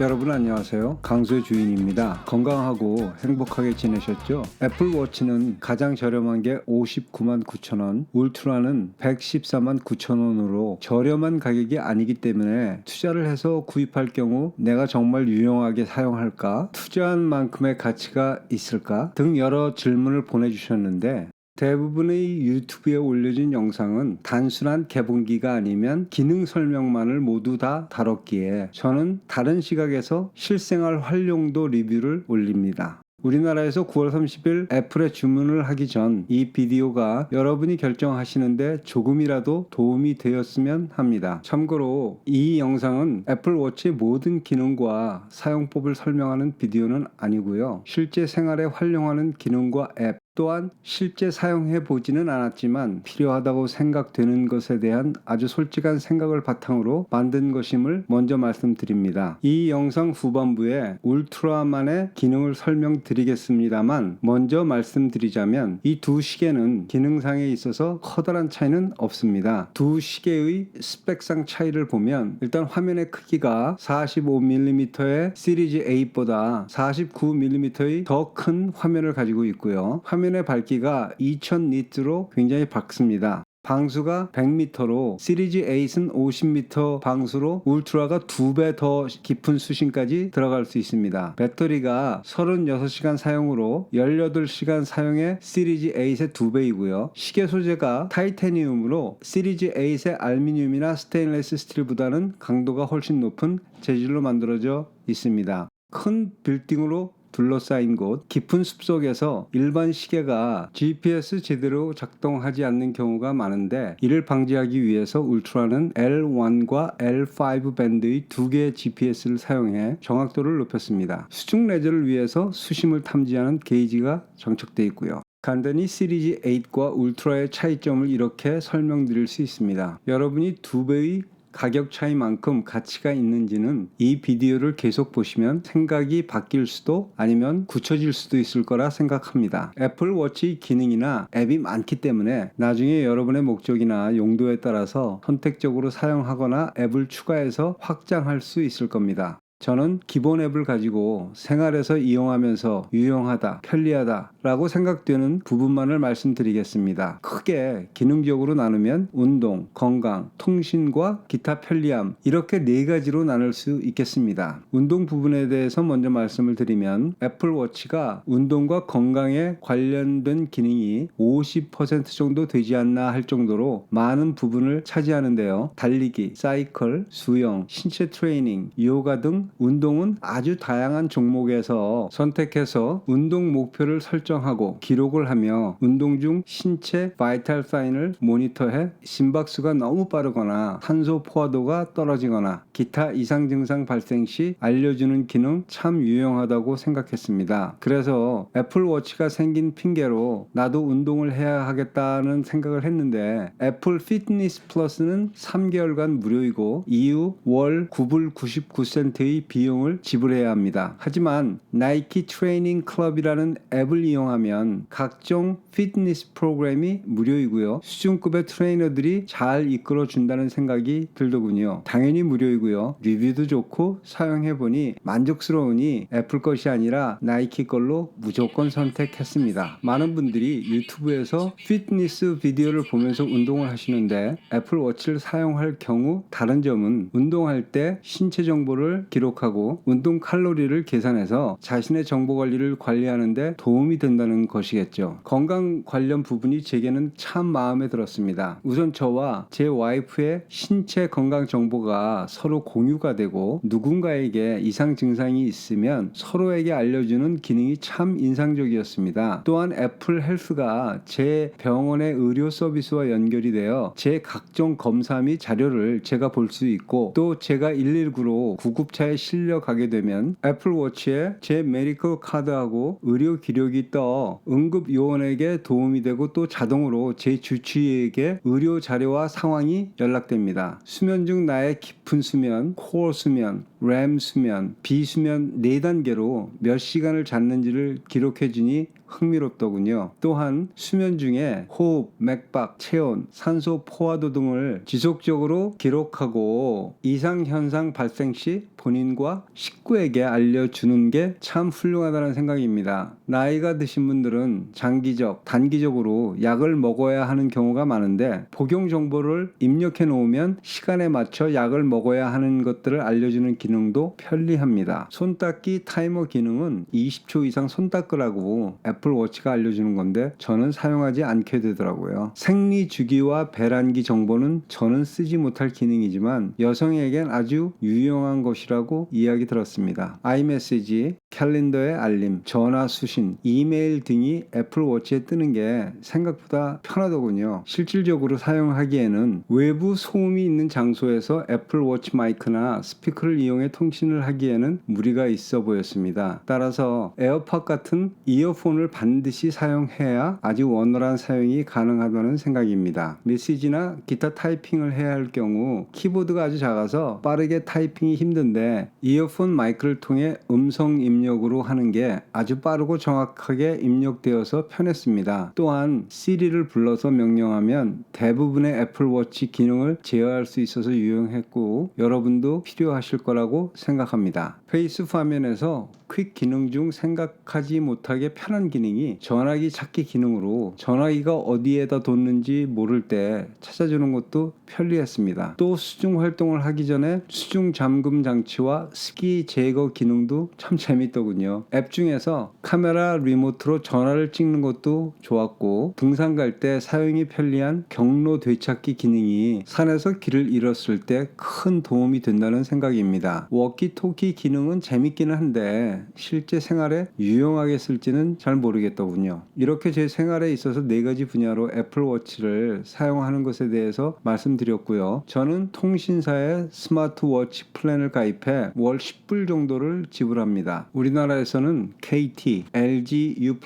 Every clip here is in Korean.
여러분 안녕하세요. 강수의 주인입니다. 건강하고 행복하게 지내셨죠? 애플워치는 가장 저렴한 게 59만 9천 원, 울트라는 114만 9천 원으로 저렴한 가격이 아니기 때문에 투자를 해서 구입할 경우 내가 정말 유용하게 사용할까? 투자한 만큼의 가치가 있을까? 등 여러 질문을 보내주셨는데 대부분의 유튜브에 올려진 영상은 단순한 개봉기가 아니면 기능 설명만을 모두 다 다뤘기에 저는 다른 시각에서 실생활 활용도 리뷰를 올립니다. 우리나라에서 9월 30일 애플에 주문을 하기 전 이 비디오가 여러분이 결정하시는데 조금이라도 도움이 되었으면 합니다. 참고로 이 영상은 애플워치의 모든 기능과 사용법을 설명하는 비디오는 아니고요. 실제 생활에 활용하는 기능과 앱 또한 실제 사용해 보지는 않았지만 필요하다고 생각되는 것에 대한 아주 솔직한 생각을 바탕으로 만든 것임을 먼저 말씀드립니다. 이 영상 후반부에 울트라만의 기능을 설명드리겠습니다만 먼저 말씀드리자면 이 두 시계는 기능상에 있어서 커다란 차이는 없습니다. 두 시계의 스펙상 차이를 보면 일단 화면의 크기가 45mm의 시리즈 8보다 49mm의 더 큰 화면을 가지고 있고요. 화면 의 밝기가 2000 니트로 굉장히 밝습니다. 방수가 100m로 시리즈 8은 50m 방수로 울트라가 두배더 깊은 수심까지 들어갈 수 있습니다. 배터리가 36시간 사용으로 18시간 사용에 시리즈 8의 두 배이고요. 시계 소재가 타이타니움으로 시리즈 8의 알루미늄이나 스테인레스 스틸보다는 강도가 훨씬 높은 재질로 만들어져 있습니다. 큰 빌딩으로 둘러싸인 곳, 깊은 숲속에서 일반 시계가 GPS 제대로 작동하지 않는 경우가 많은데 이를 방지하기 위해서 울트라는 L1과 L5 밴드의 두 개의 GPS를 사용해 정확도를 높였습니다. 수중 레저를 위해서 수심을 탐지하는 게이지가 장착되어 있고요. 간단히 시리즈 8과 울트라의 차이점을 이렇게 설명드릴 수 있습니다. 여러분이 두 배의 가격 차이만큼 가치가 있는지는 이 비디오를 계속 보시면 생각이 바뀔 수도 아니면 굳혀질 수도 있을 거라 생각합니다. 애플워치 기능이나 앱이 많기 때문에 나중에 여러분의 목적이나 용도에 따라서 선택적으로 사용하거나 앱을 추가해서 확장할 수 있을 겁니다. 저는 기본 앱을 가지고 생활에서 이용하면서 유용하다, 편리하다 라고 생각되는 부분만을 말씀드리겠습니다. 크게 기능적으로 나누면 운동, 건강, 통신과 기타 편리함 이렇게 네 가지로 나눌 수 있겠습니다. 운동 부분에 대해서 먼저 말씀을 드리면 애플워치가 운동과 건강에 관련된 기능이 50% 정도 되지 않나 할 정도로 많은 부분을 차지하는데요. 달리기, 사이클, 수영, 신체 트레이닝, 요가 등 운동은 아주 다양한 종목에서 선택해서 운동 목표를 설정하고 기록을 하며 운동 중 신체 바이탈 사인을 모니터해 심박수가 너무 빠르거나 탄소 포화도가 떨어지거나 기타 이상 증상 발생 시 알려주는 기능 참 유용하다고 생각했습니다. 그래서 애플워치가 생긴 핑계로 나도 운동을 해야 하겠다는 생각을 했는데 애플 피트니스 플러스는 3개월간 무료이고 이후 월 9불 99센트의 비용을 지불해야 합니다. 하지만 나이키 트레이닝 클럽이라는 앱을 이용하면 각종 피트니스 프로그램이 무료이고요. 수준급의 트레이너들이 잘 이끌어 준다는 생각이 들더군요. 당연히 무료이고요. 리뷰도 좋고 사용해 보니 만족스러우니 애플 것이 아니라 나이키 걸로 무조건 선택했습니다. 많은 분들이 유튜브에서 피트니스 비디오를 보면서 운동을 하시는데 애플 워치를 사용할 경우 다른 점은 운동할 때 신체 정보를 기록 하고 운동 칼로리를 계산해서 자신의 정보 관리를 관리하는데 도움이 된다는 것이겠죠. 건강 관련 부분이 제게는 참 마음에 들었습니다. 우선 저와 제 와이프의 신체 건강 정보가 서로 공유가 되고 누군가에게 이상 증상이 있으면 서로에게 알려주는 기능이 참 인상적이었습니다. 또한 애플 헬스가 제 병원의 의료 서비스와 연결이 되어 제 각종 검사 및 자료를 제가 볼 수 있고 또 제가 119로 구급차에 실려 가게 되면 애플워치에 제 메디컬 카드하고 의료 기록이 떠 응급 요원에게 도움이 되고 또 자동으로 제 주치의에게 의료 자료와 상황이 연락됩니다. 수면 중 나의 깊은 수면, 코어 수면, 램 수면, 비수면 4단계로 몇 시간을 잤는지를 기록해 주니 흥미롭더군요. 또한 수면 중에 호흡, 맥박, 체온, 산소 포화도 등을 지속적으로 기록하고 이상 현상 발생 시 본인과 식구에게 알려주는 게 참 훌륭하다는 생각입니다. 나이가 드신 분들은 장기적, 단기적으로 약을 먹어야 하는 경우가 많은데 복용 정보를 입력해 놓으면 시간에 맞춰 약을 먹어야 하는 것들을 알려주는 기능도 편리합니다. 손 닦기 타이머 기능은 20초 이상 손 닦으라고 애플 워치가 알려주는 건데 저는 사용하지 않게 되더라고요. 생리 주기와 배란기 정보는 저는 쓰지 못할 기능이지만 여성에겐 아주 유용한 것이라고 이야기 들었습니다. 아이메시지, 캘린더의 알림, 전화 수신, 이메일 등이 애플 워치에 뜨는 게 생각보다 편하더군요. 실질적으로 사용하기에는 외부 소음이 있는 장소에서 애플 워치 마이크나 스피커를 이용해 통신을 하기에는 무리가 있어 보였습니다. 따라서 에어팟 같은 이어폰을 반드시 사용해야 아주 원활한 사용이 가능하다는 생각입니다. 메시지나 기타 타이핑을 해야 할 경우 키보드가 아주 작아서 빠르게 타이핑이 힘든데 이어폰 마이크를 통해 음성 입력으로 하는 게 아주 빠르고 정확하게 입력되어서 편했습니다. 또한 시리를 불러서 명령하면 대부분의 애플 워치 기능을 제어할 수 있어서 유용했고 여러분도 필요하실 거라고 생각합니다. 페이스 화면에서 퀵 기능 중 생각하지 못하게 편한 기능이 전화기 찾기 기능으로 전화기가 어디에다 뒀는지 모를 때 찾아주는 것도 편리했습니다. 또 수중 활동을 하기 전에 수중 잠금 장치와 습기 제거 기능도 참 재밌더군요. 앱 중에서 카메라 리모트로 전화를 찍는 것도 좋았고 등산 갈 때 사용이 편리한 경로 되찾기 기능이 산에서 길을 잃었을 때 큰 도움이 된다는 생각입니다. 워키토키 기능은 재밌기는 한데 실제 생활에 유용하게 쓸지는 잘 모르겠더군요. 이렇게 제 생활에 있어서 네 가지 분야로 애플 워치를 사용하는 것에 대해서 말씀 드렸고요. 저는 통신사의 스마트워치 플랜을 가입해 월 10불 정도를 지불합니다. 우리나라에서는 KT, LG U+,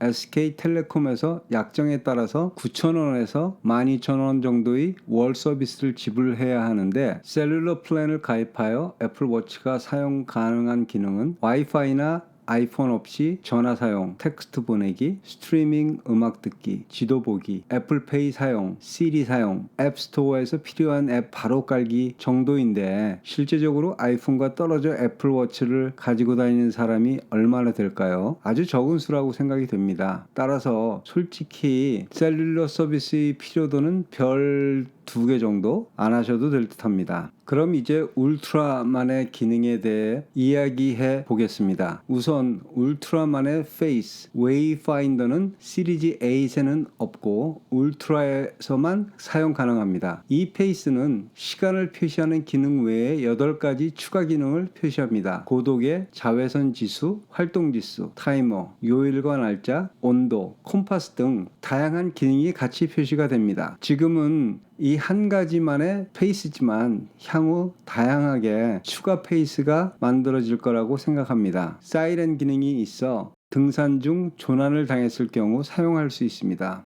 SK텔레콤에서 약정에 따라서 9,000원에서 12,000원 정도의 월 서비스를 지불해야 하는데 셀룰러 플랜을 가입하여 애플 워치가 사용 가능한 기능은 와이파이나 아이폰 없이 전화 사용, 텍스트 보내기, 스트리밍 음악 듣기, 지도 보기, 애플페이 사용, 시리 사용, 앱스토어에서 필요한 앱 바로 깔기 정도인데 실제적으로 아이폰과 떨어져 애플워치를 가지고 다니는 사람이 얼마나 될까요? 아주 적은 수라고 생각이 됩니다. 따라서 솔직히 셀룰러 서비스의 필요도는 별 두 개 정도 안 하셔도 될 듯합니다. 그럼 이제 울트라만의 기능에 대해 이야기해 보겠습니다. 우선 울트라만의 페이스 웨이파인더는 시리즈 8에는 없고 울트라에서만 사용 가능합니다. 이 페이스는 시간을 표시하는 기능 외에 8가지 추가 기능을 표시합니다. 고독의 자외선 지수, 활동 지수, 타이머, 요일과 날짜, 온도, 콤파스 등 다양한 기능이 같이 표시가 됩니다. 지금은 이 한 가지만의 페이스지만 향후 다양하게 추가 페이스가 만들어질 거라고 생각합니다. 사이렌 기능이 있어 등산 중 조난을 당했을 경우 사용할 수 있습니다.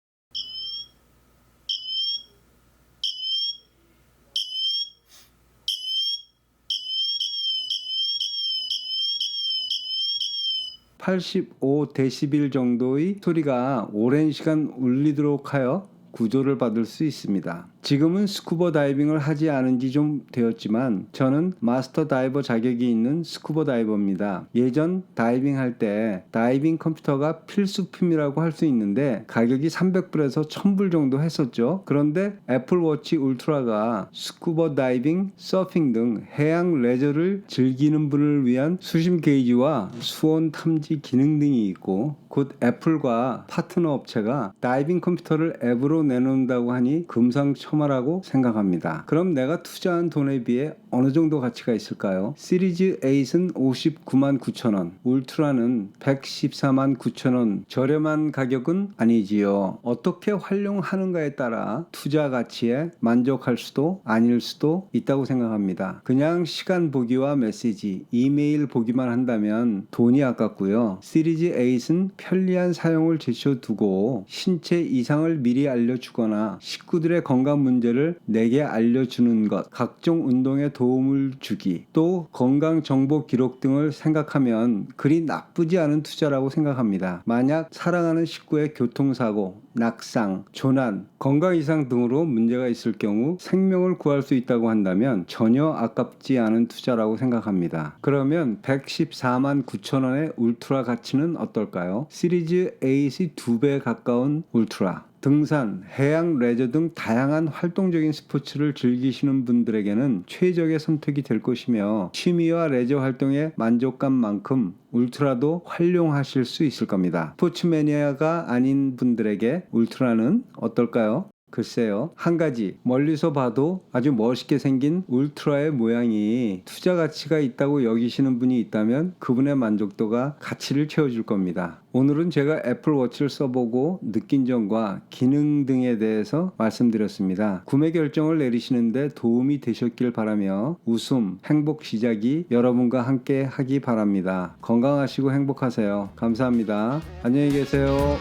(85 데시빌) 정도의 소리가 오랜 시간 울리도록 하여 구조를 받을 수 있습니다. 지금은 스쿠버 다이빙을 하지 않은 지 좀 되었지만 저는 마스터 다이버 자격이 있는 스쿠버 다이버입니다. 예전 다이빙 할 때 다이빙 컴퓨터가 필수품이라고 할 수 있는데 가격이 300불에서 1000불 정도 했었죠. 그런데 애플워치 울트라가 스쿠버 다이빙, 서핑 등 해양 레저를 즐기는 분을 위한 수심 게이지와 수온 탐지 기능 등이 있고 곧 애플과 파트너 업체가 다이빙 컴퓨터를 앱으로 내놓는다고 하니 금상첨 화라고 생각합니다. 그럼 내가 투자한 돈에 비해 어느 정도 가치가 있을까요? 시리즈 8은 59만 9천 원, 울트라는 114만 9천 원. 저렴한 가격은 아니지요. 어떻게 활용하는가에 따라 투자 가치에 만족할 수도 아닐 수도 있다고 생각합니다. 그냥 시간 보기와 메시지, 이메일 보기만 한다면 돈이 아깝고요. 시리즈 8은 편리한 사용을 제쳐두고 신체 이상을 미리 알려주거나 식구들의 건강 문제를 내게 알려주는 것, 각종 운동에 도움을 주기, 또 건강 정보 기록 등을 생각하면 그리 나쁘지 않은 투자라고 생각합니다. 만약 사랑하는 식구의 교통사고, 낙상, 조난, 건강 이상 등으로 문제가 있을 경우 생명을 구할 수 있다고 한다면 전혀 아깝지 않은 투자라고 생각합니다. 그러면 114만 9천 원의 울트라 가치는 어떨까요? 시리즈 8이 2배 가까운 울트라. 등산, 해양 레저 등 다양한 활동적인 스포츠를 즐기시는 분들에게는 최적의 선택이 될 것이며 취미와 레저 활동의 만족감만큼 울트라도 활용하실 수 있을 겁니다. 스포츠 매니아가 아닌 분들에게 울트라는 어떨까요? 글쎄요. 한 가지 멀리서 봐도 아주 멋있게 생긴 울트라의 모양이 투자 가치가 있다고 여기시는 분이 있다면 그분의 만족도가 가치를 채워줄 겁니다. 오늘은 제가 애플워치를 써보고 느낀 점과 기능 등에 대해서 말씀드렸습니다. 구매 결정을 내리시는데 도움이 되셨길 바라며 웃음, 행복 시작이 여러분과 함께 하기 바랍니다. 건강하시고 행복하세요. 감사합니다. 안녕히 계세요.